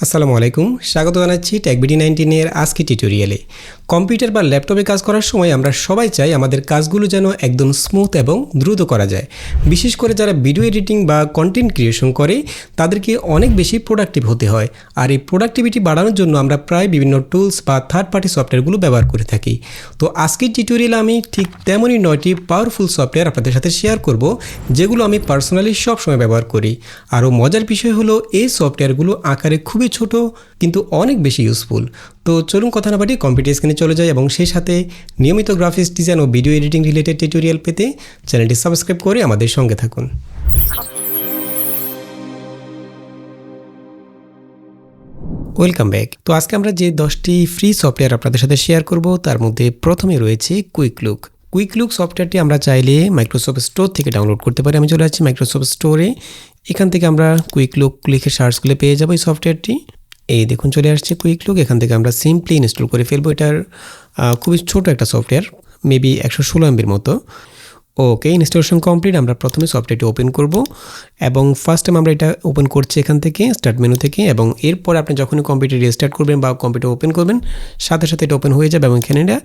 আসসালামু আলাইকুম। স্বাগত জানাচ্ছি টেকবিডি নাইনটিনের আজকে টিউটোরিয়ালে কম্পিউটার বা ল্যাপটপে কাজ করার সময় আমরা সবাই চাই আমাদের কাজগুলো যেন একদম স্মুথ এবং দ্রুত করা যায়। বিশেষ করে যারা ভিডিও এডিটিং বা কন্টেন্ট ক্রিয়েশন করে, তাদেরকে অনেক বেশি প্রোডাক্টিভ হতে হয়। আর এই প্রোডাক্টিভিটি বাড়ানোর জন্য আমরা প্রায় বিভিন্ন টুলস বা থার্ড পার্টি সফটওয়্যারগুলো ব্যবহার করে থাকি। তো আজকের টিউটোরিয়ালে আমি ঠিক তেমনই নয়টি পাওয়ারফুল সফটওয়্যার আপনাদের সাথে শেয়ার করব, যেগুলো আমি পার্সোনালি সবসময় ব্যবহার করি। আরও মজার বিষয় হলো, এই সফটওয়্যারগুলো আকারে খুবই ছোট কিন্তু অনেক বেশি ইউজফুল তো চলুন কথা না বাটি কম্পিউটার স্ক্রিনে চলে যাই এবং সেই সাথে নিয়মিত গ্রাফিক্স ডিজাইন ও ভিডিও এডিটিং রিলেটেড টিউটোরিয়াল পেতে চ্যানেলটি সাবস্ক্রাইব করে আমাদের সঙ্গে থাকুন। ওয়েলকাম ব্যাক তো আজকে আমরা যে দশটি ফ্রি সফটওয়্যার আপনাদের সাথে শেয়ার করব, তার মধ্যে প্রথমে রয়েছে কুইক লুক কুইক লুক সফটওয়্যারটি আমরা চাইলে মাইক্রোসফট স্টোর থেকে ডাউনলোড করতে পারি। আমি চলে যাচ্ছি মাইক্রোসফট স্টোরে এখান থেকে আমরা কুইক লুক লিখে সার্চ করলে পেয়ে যাব এই সফটওয়্যারটি এই দেখুন চলে আসছে কুইক লুক এখান থেকে আমরা সিম্পলি ইনস্টল করে ফেলব। এটার খুবই ছোট একটা সফটওয়্যার মেবি একশো ষোলো এমবির মতো। ওকে ইনস্টলেশন কমপ্লিট আমরা প্রথমে সফটওয়্যারটি ওপেন করব। এবং ফার্স্ট টাইম আমরা এটা ওপেন করছি এখান থেকে স্টার্ট মেনু থেকে। এবং এরপর আপনি যখনই কম্পিউটার রিস্টার্ট করবেন বা কম্পিউটার ওপেন করবেন, সাথে সাথে এটা ওপেন হয়ে যাবে এবং এখানে এটা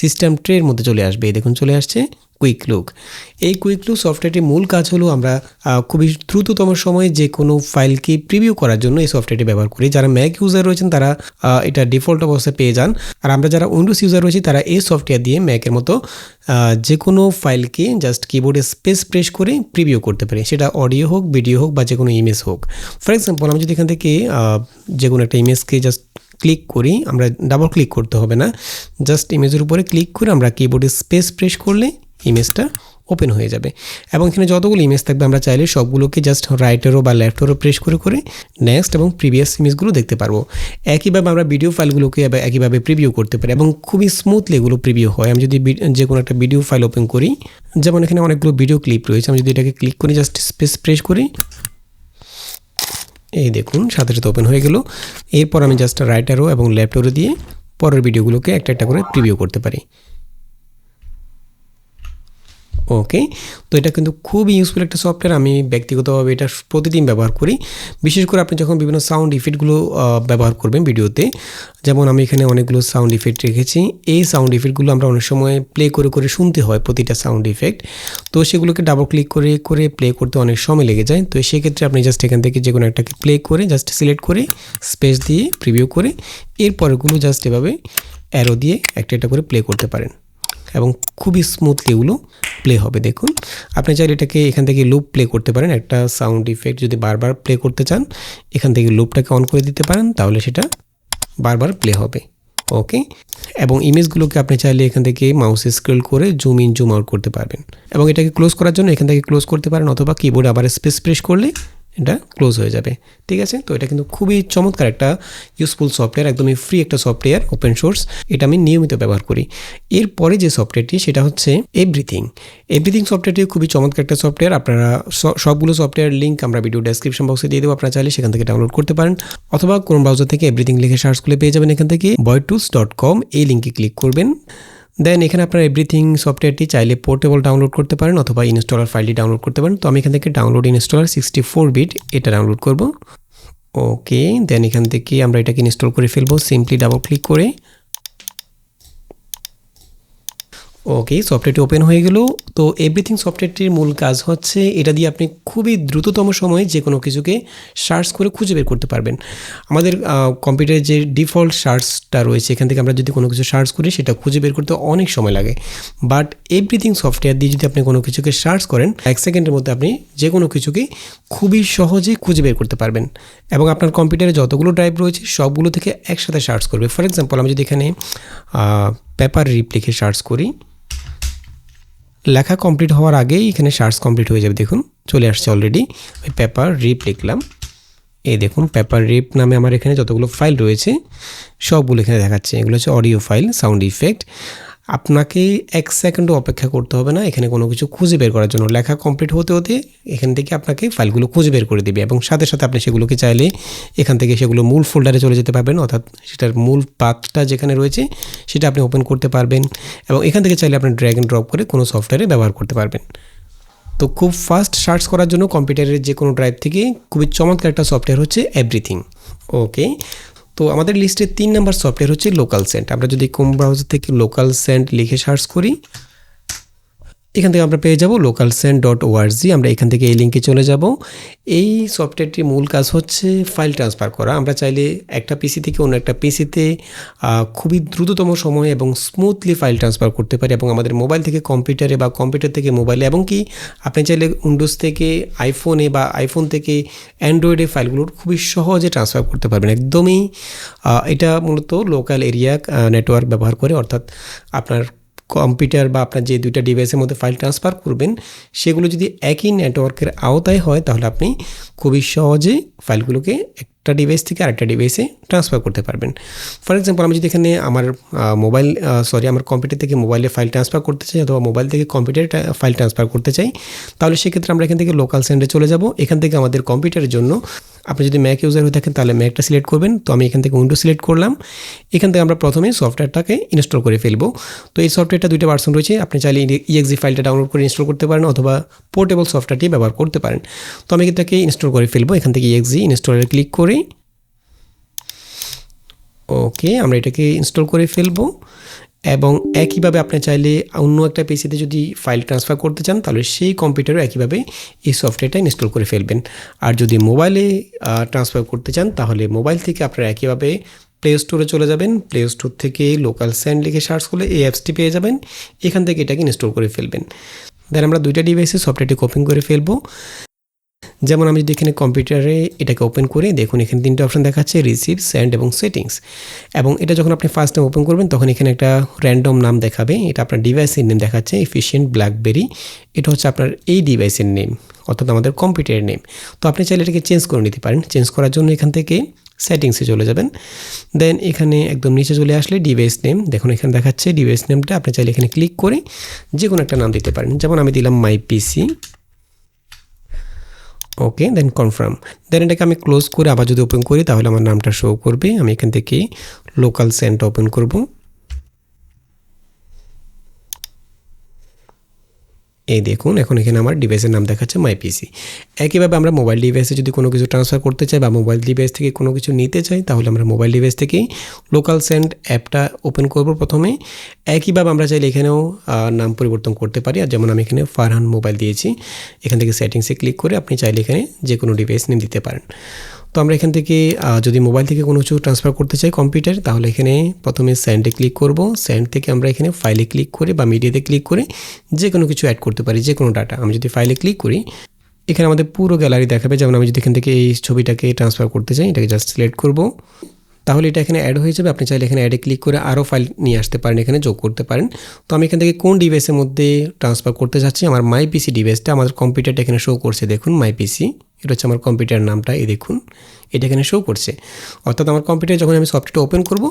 সিস্টেম ট্রের মধ্যে চলে আসবে। এই দেখুন চলে আসছে। কুইক লুক এই কুইক লুক সফটওয়্যারটির মূল কাজ হলো আমরা খুবই দ্রুততম সময়ে যে কোনো ফাইলকে প্রিভিউ করার জন্য এই সফটওয়্যারটি ব্যবহার করি। যারা ম্যাক ইউজার রয়েছেন, তারা এটা ডিফল্ট অবস্থায় পেয়ে যান। আর আমরা যারা উইন্ডোজ ইউজার রয়েছি, তারা এই সফটওয়্যার দিয়ে ম্যাকের মতো যে কোনো ফাইলকে জাস্ট কিবোর্ডে স্পেস প্রেস করে প্রিভিউ করতে পারি। সেটা অডিও হোক ভিডিও হোক বা যে কোনো ইমেজ হোক। ফর এক্সাম্পল আমি যদি এখান থেকে যে কোনো একটা ইমেজকে জাস্ট ক্লিক করি, আমরা ডাবল ক্লিক করতে হবে না। জাস্ট ইমেজের উপরে ক্লিক করে আমরা কিবোর্ডে স্পেস প্রেস করলে ইমেজটা ওপেন হয়ে যাবে। এবং এখানে যতগুলো ইমেজ থাকবে, আমরা চাইলে সবগুলোকে জাস্ট রাইটেরও বা লেফটেরও প্রেস করে করে নেক্সট এবং প্রিভিয়াস ইমেজগুলো দেখতে পারব। একইভাবে আমরা ভিডিও ফাইলগুলোকে একইভাবে প্রিভিউ করতে পারি এবং খুবই স্মুথলি এগুলো প্রিভিউ হয়। আমি যদি যে কোনো একটা ভিডিও ফাইল ওপেন করি, যেমন এখানে অনেকগুলো ভিডিও ক্লিপ রয়েছে, আমি যদি এটাকে ক্লিক করি জাস্ট স্পেস প্রেস করি, এই দেখুন, সাথে সাথে ওপেন হয়ে গেল। এরপর আমি জাস্ট রাইট অ্যারো এবং অ্যারো দিয়ে পরের ভিডিওগুলোকে একটা একটা করে প্রিভিউ করতে পারি। ওকে তো এটা কিন্তু খুবই ইউজফুল একটা সফটওয়্যার আমি ব্যক্তিগতভাবে এটা প্রতিদিন ব্যবহার করি। বিশেষ করে আপনি যখন বিভিন্ন সাউন্ড ইফেক্টগুলো ব্যবহার করবেন ভিডিওতে, যেমন আমি এখানে অনেকগুলো সাউন্ড ইফেক্ট রেখেছি। এই সাউন্ড ইফেক্টগুলো আমরা অনেক সময় প্লে করে করে শুনতে হয় প্রতিটা সাউন্ড ইফেক্ট তো সেগুলোকে ডাবল ক্লিক করে করে প্লে করতে অনেক সময় লেগে যায়। তো সেক্ষেত্রে আপনি জাস্ট এখান থেকে যে কোনো একটাকে প্লে করে জাস্ট সিলেক্ট করে স্পেস দিয়ে প্রিভিউ করে এরপরেগুলো জাস্ট এভাবে অ্যারো দিয়ে একটা একটা করে প্লে করতে পারেন। এবং খুবই স্মুথলি এগুলো প্লে হবে। দেখুন, আপনি চাইলে এটাকে এখান থেকে লুপ প্লে করতে পারেন। একটা সাউন্ড ইফেক্ট যদি বারবার প্লে করতে চান, এখান থেকে লুপটাকে অন করে দিতে পারেন, তাহলে সেটা বারবার প্লে হবে। ওকে এবং ইমেজগুলোকে আপনি চাইলে এখান থেকে মাউসে স্ক্রল করে জুম ইন জুম আউট করতে পারবেন। এবং এটাকে ক্লোজ করার জন্য এখান থেকে ক্লোজ করতে পারেন, অথবা কিবোর্ডে আবার স্পেস প্রেস করলে এটা ক্লোজ হয়ে যাবে। ঠিক আছে? তো এটা কিন্তু খুবই চমৎকার একটা ইউজফুল সফটওয়্যার একদমই ফ্রি একটা সফটওয়্যার ওপেন সোর্স এটা আমি নিয়মিত ব্যবহার করি। এরপরে যে সফটওয়্যারটি সেটা হচ্ছে এভরিথিং এভরিথিং সফটওয়্যারটি খুবই চমৎকার একটা সফটওয়্যার আপনারা সবগুলো সফটওয়্যার লিঙ্ক আমরা ভিডিও ডেসক্রিপশন বক্সে দিয়ে দেবো। আপনারা চাইলে সেখান থেকে ডাউনলোড করতে পারেন। অথবা কোন ব্রাউজার থেকে এভরিথিং লিখে সার্চ করলে পেয়ে যাবেন এখান থেকে বয়টুলস ডট কম এই লিঙ্কে ক্লিক করবেন। দেন এখানে আপনার এভরিথিং সফটওয়্যারটি চাইলে পোর্টেবল ডাউনলোড করতে পারেন অথবা ইনস্টলার ফাইলটি ডাউনলোড করতে পারেন। তো আমি এখান থেকে download installer sixty four bit এটা ডাউনলোড করব। ওকে দেন এখান থেকে আমরা এটাকে ইনস্টল করে ফেলব। সিম্পলি ডাবল ক্লিক করে ওকে সফটওয়্যারটি ওপেন হয়ে গেল। তো এভরিথিং সফটওয়্যারটির মূল কাজ হচ্ছে এটা দিয়ে আপনি খুবই দ্রুততম সময়ে যে কোনো কিছুকে সার্চ করে খুঁজে বের করতে পারবেন। আমাদের কম্পিউটারের যে ডিফল্ট সার্চটা রয়েছে, এখান থেকে আমরা যদি কোনো কিছু সার্চ করি, সেটা খুঁজে বের করতে অনেক সময় লাগে। বাট এভরিথিং সফটওয়্যার দিয়ে যদি আপনি কোনো কিছুকে সার্চ করেন, এক সেকেন্ডের মধ্যে আপনি যে কোনো কিছুকে খুবই সহজে খুঁজে বের করতে পারবেন। এবং আপনার কম্পিউটারে যতগুলো ড্রাইভ রয়েছে, সবগুলো থেকে একসাথে সার্চ করবে। ফর এক্সাম্পল আমি যদি এখানে পেপার রিপ লিখে সার্চ করি লেখা কমপ্লিট হওয়ার আগেই এখানে সার্চ কমপ্লিট হয়ে যাবে। দেখুন, চলে আসছে অলরেডি ওই পেপার রিপ লিখলাম। এই দেখুন পেপার রিপ নামে আমার এখানে যতগুলো ফাইল রয়েছে, সবগুলো এখানে দেখাচ্ছে। এগুলো হচ্ছে অডিও ফাইল সাউন্ড ইফেক্ট আপনাকে এক সেকেন্ডও অপেক্ষা করতে হবে না, এখানে কোনো কিছু খুঁজে বের করার জন্য। লেখা কমপ্লিট হতে হতে এখান থেকে আপনাকে ফাইলগুলো খুঁজে বের করে দেবে এবং সাথে সাথে আপনি সেগুলোকে চাইলে এখান থেকে সেগুলো মূল ফোল্ডারে চলে যেতে পারবেন, অর্থাৎ সেটার মূল পাথটা যেখানে রয়েছে সেটা আপনি ওপেন করতে পারবেন এবং এখান থেকে চাইলে আপনি ড্র্যাগ ড্রপ করে কোনো সফটওয়্যারে ব্যবহার করতে পারবেন। তো খুব ফাস্ট সার্চ করার জন্য কম্পিউটারের যে কোনো ড্রাইভ থেকে খুবই চমৎকার একটা সফটওয়্যার হচ্ছে এভরিথিং ওকে তো আমাদের লিস্টে তিন নাম্বার সফটওয়্যার হচ্ছে লোকাল সেন্ট আমরা যদি কোম ব্রাউজার থেকে লোকাল সেন্ট লিখে সার্চ করি এখান থেকে আমরা পেয়ে যাব লোকাল সেন্ট ডট ওআরজি আমরা এখান থেকে এই লিঙ্কে চলে যাব। এই সফটওয়্যারটির মূল কাজ হচ্ছে ফাইল ট্রান্সফার করা। আমরা চাইলে একটা পিসি থেকে অন্য একটা পিসিতে খুবই দ্রুততম সময়ে এবং স্মুথলি ফাইল ট্রান্সফার করতে পারি এবং আমাদের মোবাইল থেকে কম্পিউটারে বা কম্পিউটার থেকে মোবাইলে এবং কি আপনি চাইলে উইন্ডোজ থেকে আইফোনে বা আইফোন থেকে অ্যান্ড্রয়েডে ফাইলগুলো খুবই সহজে ট্রান্সফার করতে পারবেন। একদমই এটা মূলত লোকাল এরিয়া নেটওয়ার্ক ব্যবহার করে। অর্থাৎ আপনার কম্পিউটার বা আপনার যে দুইটা ডিভাইসের মধ্যে ফাইল ট্রান্সফার করবেন, সেগুলো যদি একই নেটওয়ার্কের আওতায় হয়, তাহলে আপনি খুবই সহজেই ফাইলগুলোকে একটা ডিভাইস থেকে আরেকটা ডিভাইসে ট্রান্সফার করতে পারবেন। ফর এক্সাম্পল আমি যদি এখানে আমার মোবাইল সরি আমার কম্পিউটার থেকে মোবাইলে ফাইল ট্রান্সফার করতে চাই অথবা মোবাইল থেকে কম্পিউটারে ফাইল ট্রান্সফার করতে চাই, তাহলে সেক্ষেত্রে আমরা এখান থেকে লোকাল সেন্ডে চলে যাব। এখান থেকে আমাদের কম্পিউটারের জন্য আপনি যদি ম্যাক ইউজার হয়ে থাকেন, তাহলে ম্যাকটা সিলেক্ট করবেন। তো আমি এখান থেকে উইন্ডো সিলেক্ট করলাম। এখান থেকে আমরা প্রথমে সফটওয়্যারটাকে ইনস্টল করে ফেলব। তো এই সফটওয়্যারটা দুইটা ভার্সন রয়েছে। আপনি চাইলে ইএক্সি ফাইলটা ডাউনলোড করে ইনস্টল করতে পারেন অথবা পোর্টেবল সফটওয়্যারটি ব্যবহার করতে পারেন। তো আমি এটাকে ইনস্টল করে ফেলব। এখান থেকে ইএক্সি ইনস্টলে ক্লিক করে ওকে, আমরা এটাকে ইনস্টল করে ফেলব। এবং একইভাবে আপনি চাইলে অন্য একটা পিসিতে যদি ফাইল ট্রান্সফার করতে চান, তাহলে সেই কম্পিউটারও একইভাবে এই সফটওয়্যারটা ইনস্টল করে ফেলবেন। আর যদি মোবাইলে ট্রান্সফার করতে চান, তাহলে মোবাইল থেকে আপনারা একইভাবে প্লে স্টোরে চলে যাবেন। প্লে স্টোর থেকে লোকাল স্যান্ড লিখে সার্চ করলে এই অ্যাপসটি পেয়ে যাবেন। এখান থেকে এটাকে ইনস্টল করে ফেলবেন। দেন আমরা দুইটা ডিভাইসে সফটওয়্যারটি কপিং করে ফেলব। যেমন আমি যদি এখানে কম্পিউটারে এটাকে ওপেন করি, দেখুন এখানে তিনটে অপশন দেখাচ্ছে রিসিভ সেন্ড এবং সেটিংস এবং এটা যখন আপনি ফার্স্ট টাইম ওপেন করবেন, তখন এখানে একটা র্যান্ডম নাম দেখাবে, এটা আপনার ডিভাইসের নেম দেখাচ্ছে এফিসিয়েন্ট ব্ল্যাকবেরি এটা হচ্ছে আপনার এই ডিভাইসের নেম অর্থাৎ আমাদের কম্পিউটারের নেম তো আপনি চাইলে এটাকে চেঞ্জ করে নিতে পারেন চেঞ্জ করার জন্য এখান থেকে সেটিংসে চলে যাবেন। দেন এখানে একদম নিচে চলে আসলে ডিভাইস নেম দেখুন এখানে দেখাচ্ছে ডিভাইস নেমটা আপনি চাইলে এখানে ক্লিক করে যে কোনো একটা নাম দিতে পারেন। যেমন আমি দিলাম মাই পিসি ওকে দেন কনফার্ম দেন এটাকে আমি ক্লোজ করে আবার যদি ওপেন করি, তাহলে আমার নামটা শো করবে। আমি এখান থেকে লোকাল সেন্ট ওপেন করব। এই দেখুন, এখন এখানে আমার ডিভাইসের নাম দেখাচ্ছে মাই পিসি একইভাবে আমরা মোবাইল ডিভাইসে যদি কোনো কিছু ট্রান্সফার করতে চাই বা মোবাইল ডিভাইস থেকে কোনো কিছু নিতে চাই, তাহলে আমরা মোবাইল ডিভাইস থেকেই লোকাল সেন্ড অ্যাপটা ওপেন করব প্রথমে। একইভাবে আমরা চাইলে এখানেও নাম পরিবর্তন করতে পারি। আর যেমন আমি এখানে ফারহান মোবাইল দিয়েছি, এখান থেকে সেটিংসে ক্লিক করে আপনি চাইলে এখানে যে কোনো ডিভাইস নেম দিতে পারেন। তো আমরা এখান থেকে যদি মোবাইল থেকে কোনো কিছু ট্রান্সফার করতে চাই কম্পিউটার তাহলে এখানে প্রথমে স্যান্ডে ক্লিক করব। স্যান্ড থেকে আমরা এখানে ফাইলে ক্লিক করে বা মিডিয়াতে ক্লিক করে যে কোনো কিছু অ্যাড করতে পারি যে কোনো ডাটা আমি যদি ফাইলে ক্লিক করি, এখানে আমাদের পুরো গ্যালারি দেখাবে। যেমন আমি যদি এখান থেকে এই ছবিটাকে ট্রান্সফার করতে চাই, এটাকে জাস্ট সিলেক্ট করব। তাহলে এটা এখানে অ্যাড হয়ে যাবে। আপনি চাইলে এখানে অ্যাডে ক্লিক করে আরও ফাইল নিয়ে আসতে পারেন, এখানে যোগ করতে পারেন। তো আমি এখান থেকে কোন ডিভাইসের মধ্যে ট্রান্সফার করতে চাচ্ছি আমার মাই পিসি ডিভাইসটা আমাদের কম্পিউটারটা এখানে শো করছে। দেখুন মাই পিসি এটা হচ্ছে আমার কম্পিউটার নামটা, এই দেখুন, এটা এখানে শো করছে। অর্থাৎ আমার কম্পিউটার যখন আমি সফটওয়্যার ওপেন করব,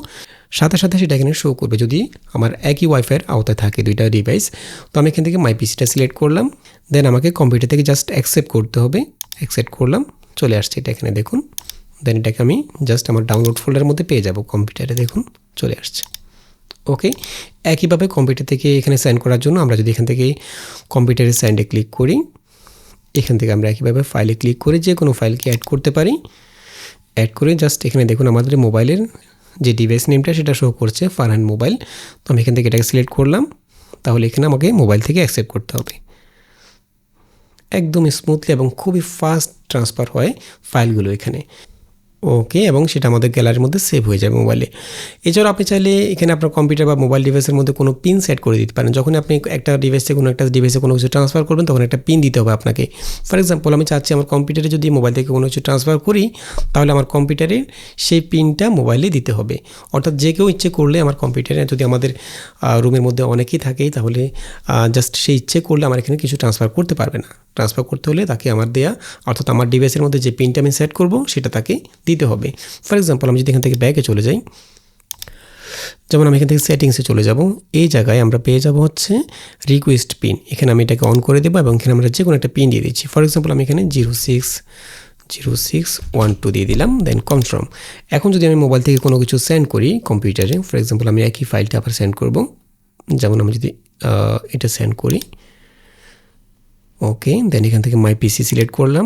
সাথে সাথে সেটা এখানে শো করবে। যদি আমার একই ওয়াইফাইয়ের আওতায় থাকে দুইটা ডিভাইস তো আমি এখান থেকে মাই পিসিটা সিলেক্ট করলাম। দেন আমাকে কম্পিউটার থেকে জাস্ট অ্যাকসেপ্ট করতে হবে। অ্যাকসেপ্ট করলাম, চলে আসছে এটা এখানে, দেখুন। দেন এটাকে আমি জাস্ট আমার ডাউনলোড ফোল্ডারের মধ্যে পেয়ে যাব। কম্পিউটারে দেখুন, চলে আসছে। ওকে একইভাবে কম্পিউটার থেকে এখানে সাইন করার জন্য আমরা যদি এখান থেকে কম্পিউটারে সাইন্ডে ক্লিক করি, এখান থেকে আমরা একইভাবে ফাইলে ক্লিক করে যে কোনো ফাইলকে অ্যাড করতে পারি। অ্যাড করে জাস্ট এখানে দেখুন আমাদের মোবাইলের যে ডিভাইস নেমটা সেটা শো করছে ফারহান মোবাইল তো আমি এখান থেকে এটাকে সিলেক্ট করলাম। তাহলে এখানে আমাকে মোবাইল থেকে অ্যাকসেপ্ট করতে হবে। একদম স্মুথলি এবং খুবই ফাস্ট ট্রান্সফার হয় ফাইলগুলো এখানে। ওকে, এবং সেটা আমাদের গ্যালারির মধ্যে সেভ হয়ে যাবে মোবাইলে এছাড়াও আপনি চাইলে এখানে আপনার কম্পিউটার বা মোবাইল ডিভাইসের মধ্যে কোনো পিন সেট করে দিতে পারেন। যখন আপনি একটা ডিভাইসে কোনো একটা ডিভাইসে কোনো কিছু ট্রান্সফার করবেন, তখন একটা পিন দিতে হবে আপনাকে। ফর এক্সাম্পল আমি চাচ্ছি আমার কম্পিউটারে যদি মোবাইল থেকে কোনো কিছু ট্রান্সফার করি, তাহলে আমার কম্পিউটারে সেই পিনটা মোবাইলে দিতে হবে। অর্থাৎ যে কেউ ইচ্ছে করলে আমার কম্পিউটারে যদি আমাদের রুমের মধ্যে অনেকেই থাকে, তাহলে জাস্ট সেই ইচ্ছে করলে আমার এখানে কিছু ট্রান্সফার করতে পারবে না। ট্রান্সফার করতে হলে তাকে আমার দেয়া, অর্থাৎ আমার ডিভাইসের মধ্যে যে পিনটা আমি সেট করব, সেটা তাকে দিতে হবে। ফর এক্সাম্পল আমি যদি এখান থেকে ব্যাগে চলে যাই, যেমন আমি এখান থেকে সেটিংসে চলে যাব, এই জায়গায় আমরা পেয়ে যাব হচ্ছে রিকোয়েস্ট পিন এখানে আমি এটাকে অন করে দেবো এবং এখানে আমরা যে কোনো একটা পিন দিয়ে দিচ্ছি। ফর এক্সাম্পল আমি এখানে zero six zero six one two দিয়ে দিলাম দেন কনফার্ম এখন যদি আমি মোবাইল থেকে কোনো কিছু সেন্ড করি কম্পিউটারে ফর এক্সাম্পল আমি একই ফাইলটা আবার সেন্ড করব। যেমন আমি যদি এটা সেন্ড করি ওকে দেন এখান থেকে মাই পিসি সিলেক্ট করলাম।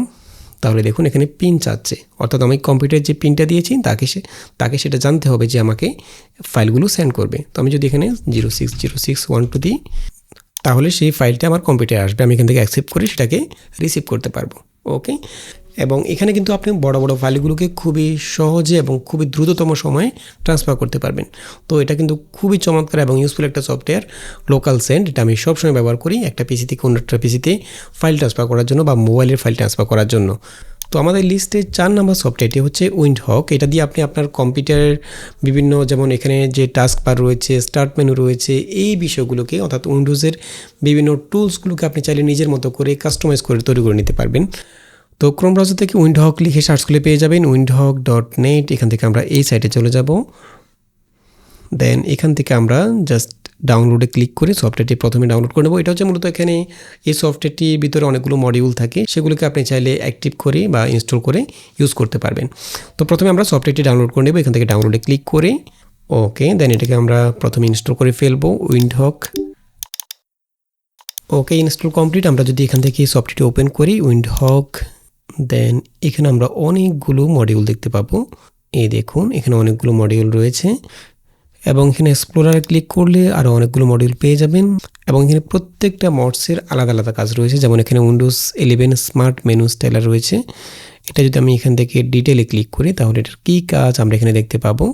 তাহলে দেখুন এখানে পিন চাচ্ছে। অর্থাৎ আমি কম্পিউটার যে পিনটা দিয়েছি, তাকে সে তাকে সেটা জানতে হবে যে আমাকে ফাইলগুলো সেন্ড করবে। তো আমি যদি এখানে zero six zero six one two দিই, তাহলে সেই ফাইলটা আমার কম্পিউটারে আসবে। আমি এখান থেকে অ্যাকসেপ্ট করে সেটাকে রিসিভ করতে পারব। ওকে এবং এখানে কিন্তু আপনি বড় বড় ফাইলগুলোকে খুবই সহজে এবং খুবই দ্রুততম সময়ে ট্রান্সফার করতে পারবেন। তো এটা কিন্তু খুবই চমৎকার এবং ইউজফুল একটা সফটওয়্যার লোকাল সেন্ড এটা আমি সবসময় ব্যবহার করি একটা পিসি থেকে অন্য একটা পিসিতে ফাইল ট্রান্সফার করার জন্য বা মোবাইলের ফাইল ট্রান্সফার করার জন্য। তো আমাদের লিস্টে চার নাম্বার সফটওয়্যারটি হচ্ছে উইন্ড হক এটা দিয়ে আপনি আপনার কম্পিউটারের বিভিন্ন যেমন এখানে যে টাস্ক বার রয়েছে স্টার্ট মেনু রয়েছে, এই বিষয়গুলোকে অর্থাৎ উইন্ডোজের বিভিন্ন টুলসগুলোকে আপনি চাইলে নিজের মতো করে কাস্টমাইজ করে তৈরি করে নিতে পারবেন। তো ক্রোম ব্রাউজার থেকে উইন্ড হক লিখে সার্চ করলে পেয়ে যাবেন উইন্ড হক ডট নেট এখান থেকে আমরা এই সাইটে চলে যাব। দেন এখান থেকে আমরা জাস্ট ডাউনলোডে ক্লিক করে সফটওয়্যারটি প্রথমে ডাউনলোড করে নেব। এটা হচ্ছে মূলত এখানে এই সফটওয়্যারটির ভিতরে অনেকগুলো মডিউল থাকে, সেগুলোকে আপনি চাইলে অ্যাক্টিভ করে বা ইনস্টল করে ইউজ করতে পারবেন। তো প্রথমে আমরা সফটওয়্যারটি ডাউনলোড করে নেব, এখান থেকে ডাউনলোডে ক্লিক করে। ওকে দেন এটাকে আমরা প্রথমে ইনস্টল করে ফেলব উইন্ডহক ওকে ইনস্টল কমপ্লিট আমরা যদি এখান থেকে সফটওয়্যারটি ওপেন করি উইন্ডহক দেন এখানে আমরা অনেকগুলো মডিউল দেখতে পাবো। এই দেখুন, এখানে অনেকগুলো মডিউল রয়েছে। এবং এখানে এক্সপ্লোরার ক্লিক করলে আরও অনেকগুলো মডিউল পেয়ে যাবেন। এবং এখানে প্রত্যেকটা মডসের আলাদা আলাদা কাজ রয়েছে। যেমন এখানে Windows eleven smart menu styler রয়েছে। এটা যদি আমি এখান থেকে ডিটেলে ক্লিক করি, তাহলে এটার কী কাজ আমরা এখানে দেখতে পাবো?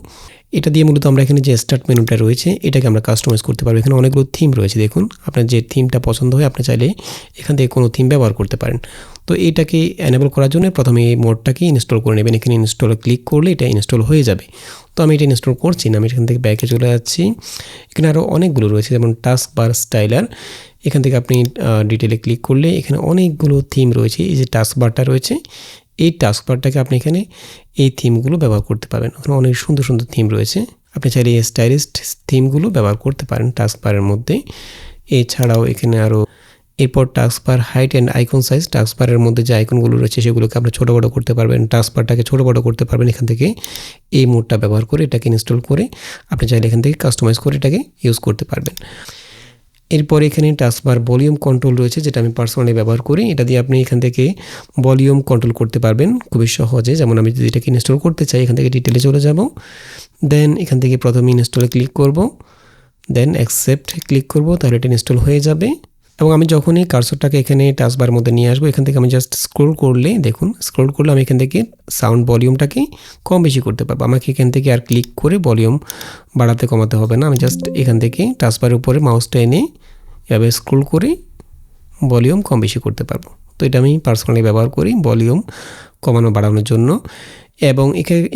এটা দিয়ে মূলত আমরা এখানে যে স্টার্ট মেনুটা রয়েছে, এটাকে আমরা কাস্টমাইজ করতে পারব। এখানে অনেকগুলো থিম রয়েছে, দেখুন। আপনার যে থিমটা পছন্দ হয়, আপনি চাইলে এখান থেকে কোনো থিম ব্যবহার করতে পারেন। তো এটাকে অ্যানেবল করার জন্য প্রথমে এই মোডটাকে ইনস্টল করে নেবেন। এখানে ইনস্টলে ক্লিক করলে এটা ইনস্টল হয়ে যাবে। তো আমি এটা ইনস্টল করছি না, আমি এখান থেকে ব্যাকে চলে যাচ্ছি। এখানে আরও অনেকগুলো রয়েছে, যেমন টাস্ক বার স্টাইলার এখান থেকে আপনি ডিটেলে ক্লিক করলে এখানে অনেকগুলো থিম রয়েছে। এই যে টাস্ক বারটা রয়েছে এই টাস্ক বারটাকে আপনি এখানে এই থিমগুলো ব্যবহার করতে পারবেন। ওখানে অনেক সুন্দর সুন্দর থিম রয়েছে। আপনি চাইলে এই স্টাইলিস্ট থিমগুলো ব্যবহার করতে পারেন টাস্ক বারের মধ্যে। এছাড়াও এখানে আরও এরপর taskbar height and icon size টাস্কবারের মধ্যে যে আইকনগুলো রয়েছে সেগুলোকে আপনি ছোটো বড়ো করতে পারবেন। টাস্কবারটাকে ছোটো বড়ো করতে পারবেন এখান থেকে। এই মোডটা ব্যবহার করে এটাকে ইনস্টল করে আপনি চাইলে এখান থেকে কাস্টমাইজ করে এটাকে ইউজ করতে পারবেন। এরপর এখানে টাস্কবার ভলিউম কন্ট্রোল রয়েছে, যেটা আমি পার্সোনালি ব্যবহার করি। এটা দিয়ে আপনি এখান থেকে ভলিউম কন্ট্রোল করতে পারবেন। খুবই সহজে, যেমন আমি যদি এটাকে ইনস্টল করতে চাই, এখান থেকে ডিটেলে চলে যাব। দেন এখান থেকে প্রথমে ইনস্টলে ক্লিক করব। দেন অ্যাকসেপ্ট ক্লিক করব, তাহলে এটা ইনস্টল হয়ে যাবে। এবং আমি যখনই কার্সরটাকে এখানে টাচবার মধ্যে নিয়ে আসব, এখান থেকে আমি জাস্ট স্ক্রোল করলে, দেখুন স্ক্রোল করলে আমি এখান থেকে সাউন্ড ভলিউমটাকে কম বেশি করতে পারব। আমাকে এখান থেকে আর ক্লিক করে ভলিউম বাড়াতে, কমাতে হবে না। আমি জাস্ট এখান থেকে টাচবারের উপরে মাউসটা এনে এভাবে স্ক্রোল করে ভলিউম কম বেশি করতে পারব। তো এটা আমি পার্সোনালি ব্যবহার করি ভলিউম কমানো, বাড়ানোর জন্য। এবং